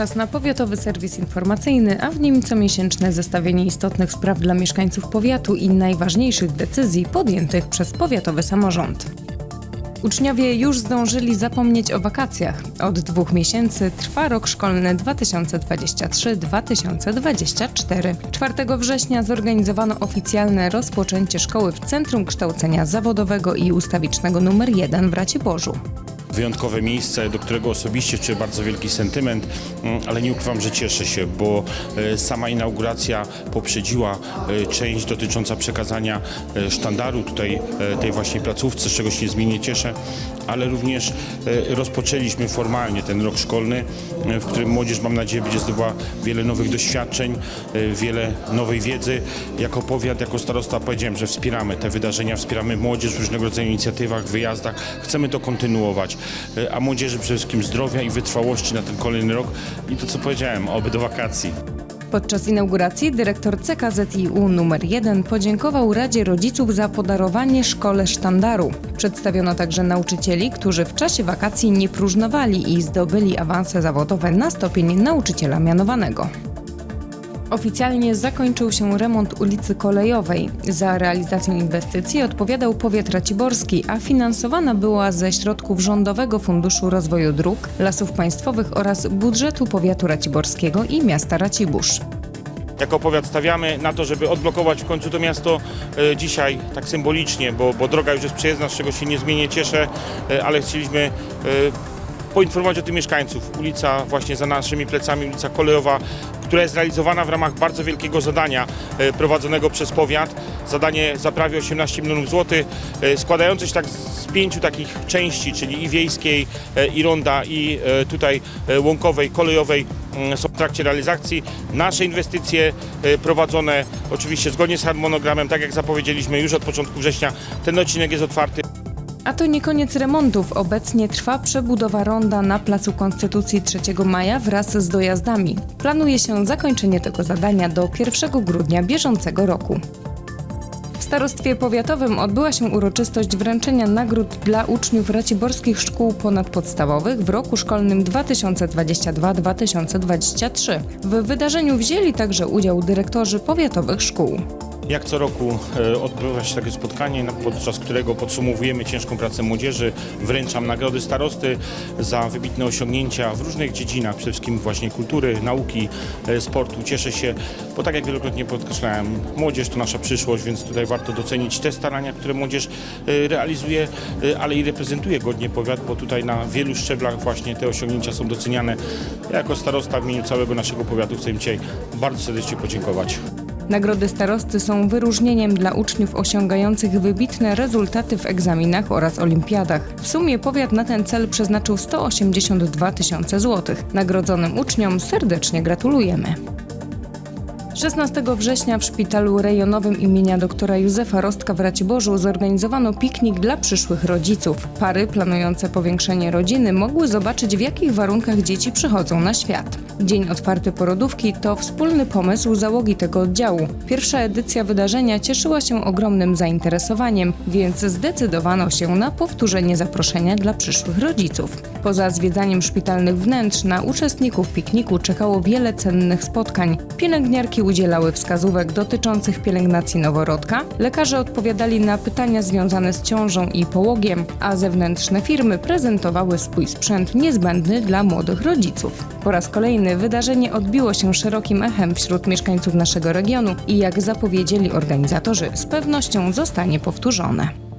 Czas na powiatowy serwis informacyjny, a w nim comiesięczne zestawienie istotnych spraw dla mieszkańców powiatu i najważniejszych decyzji podjętych przez powiatowy samorząd. Uczniowie już zdążyli zapomnieć o wakacjach. Od dwóch miesięcy trwa rok szkolny 2023-2024. 4 września zorganizowano oficjalne rozpoczęcie szkoły w Centrum Kształcenia Zawodowego i Ustawicznego nr 1 w Raciborzu. Wyjątkowe miejsce, do którego osobiście czuję bardzo wielki sentyment, mm, ale nie ukrywam, że cieszę się, bo e, sama inauguracja poprzedziła e, część dotycząca przekazania e, sztandaru tutaj tej właśnie placówce, z czego się niezmiennie cieszę, ale również rozpoczęliśmy formalnie ten rok szkolny, w którym młodzież mam nadzieję będzie zdobyła wiele nowych doświadczeń, wiele nowej wiedzy. Jako powiat, jako starosta powiedziałem, że wspieramy te wydarzenia, wspieramy młodzież w różnego rodzaju inicjatywach, wyjazdach. Chcemy to kontynuować, a młodzieży przede wszystkim zdrowia i wytrwałości na ten kolejny rok i to co powiedziałem, oby do wakacji. Podczas inauguracji dyrektor CKZIU nr 1 podziękował Radzie Rodziców za podarowanie szkole sztandaru. Przedstawiono także nauczycieli, którzy w czasie wakacji nie próżnowali i zdobyli awanse zawodowe na stopień nauczyciela mianowanego. Oficjalnie zakończył się remont ulicy Kolejowej. Za realizację inwestycji odpowiadał powiat raciborski, a finansowana była ze środków Rządowego Funduszu Rozwoju Dróg, Lasów Państwowych oraz budżetu powiatu raciborskiego i miasta Racibórz. jako powiat stawiamy na to, żeby odblokować w końcu to miasto e, dzisiaj tak symbolicznie, bo, bo droga już jest przejezdna, z czego się niezmiennie cieszę, e, ale chcieliśmy e, poinformować o tym mieszkańców. Ulica właśnie za naszymi plecami, ulica Kolejowa, która jest realizowana w ramach bardzo wielkiego zadania e, prowadzonego przez powiat. Zadanie za prawie 18 milionów złotych, e, składające się tak z pięciu takich części, czyli i wiejskiej, e, i ronda, i tutaj łąkowej, kolejowej mm, są w trakcie realizacji. Nasze inwestycje prowadzone oczywiście zgodnie z harmonogramem, tak jak zapowiedzieliśmy już od początku września. Ten odcinek jest otwarty. A to nie koniec remontów. Obecnie trwa przebudowa ronda na Placu Konstytucji 3 maja wraz z dojazdami. Planuje się zakończenie tego zadania do 1 grudnia bieżącego roku. W starostwie powiatowym odbyła się uroczystość wręczenia nagród dla uczniów raciborskich szkół ponadpodstawowych w roku szkolnym 2022-2023. W wydarzeniu wzięli także udział dyrektorzy powiatowych szkół. Jak co roku e, odbywa się takie spotkanie, podczas którego podsumowujemy ciężką pracę młodzieży. Wręczam nagrody starosty za wybitne osiągnięcia w różnych dziedzinach, przede wszystkim właśnie kultury, nauki, e, sportu. Cieszę się, bo tak jak wielokrotnie podkreślałem, młodzież to nasza przyszłość, więc tutaj warto docenić te starania, które młodzież e, realizuje, ale i reprezentuje godnie powiat, bo tutaj na wielu szczeblach właśnie te osiągnięcia są doceniane. Ja jako starosta w imieniu całego naszego powiatu chcę im dzisiaj bardzo serdecznie podziękować. Nagrody starosty są wyróżnieniem dla uczniów osiągających wybitne rezultaty w egzaminach oraz olimpiadach. W sumie powiat na ten cel przeznaczył 182 tysiące złotych. Nagrodzonym uczniom serdecznie gratulujemy. 16 września w szpitalu rejonowym imienia doktora Józefa Rostka w Raciborzu zorganizowano piknik dla przyszłych rodziców. Pary planujące powiększenie rodziny mogły zobaczyć w jakich warunkach dzieci przychodzą na świat. Dzień otwarty porodówki to wspólny pomysł załogi tego oddziału. Pierwsza edycja wydarzenia cieszyła się ogromnym zainteresowaniem, więc zdecydowano się na powtórzenie zaproszenia dla przyszłych rodziców. Poza zwiedzaniem szpitalnych wnętrz na uczestników pikniku czekało wiele cennych spotkań. Pielęgniarki udzielały wskazówek dotyczących pielęgnacji noworodka, lekarze odpowiadali na pytania związane z ciążą i połogiem, a zewnętrzne firmy prezentowały swój sprzęt niezbędny dla młodych rodziców. Po raz kolejny wydarzenie odbiło się szerokim echem wśród mieszkańców naszego regionu i jak zapowiedzieli organizatorzy, z pewnością zostanie powtórzone.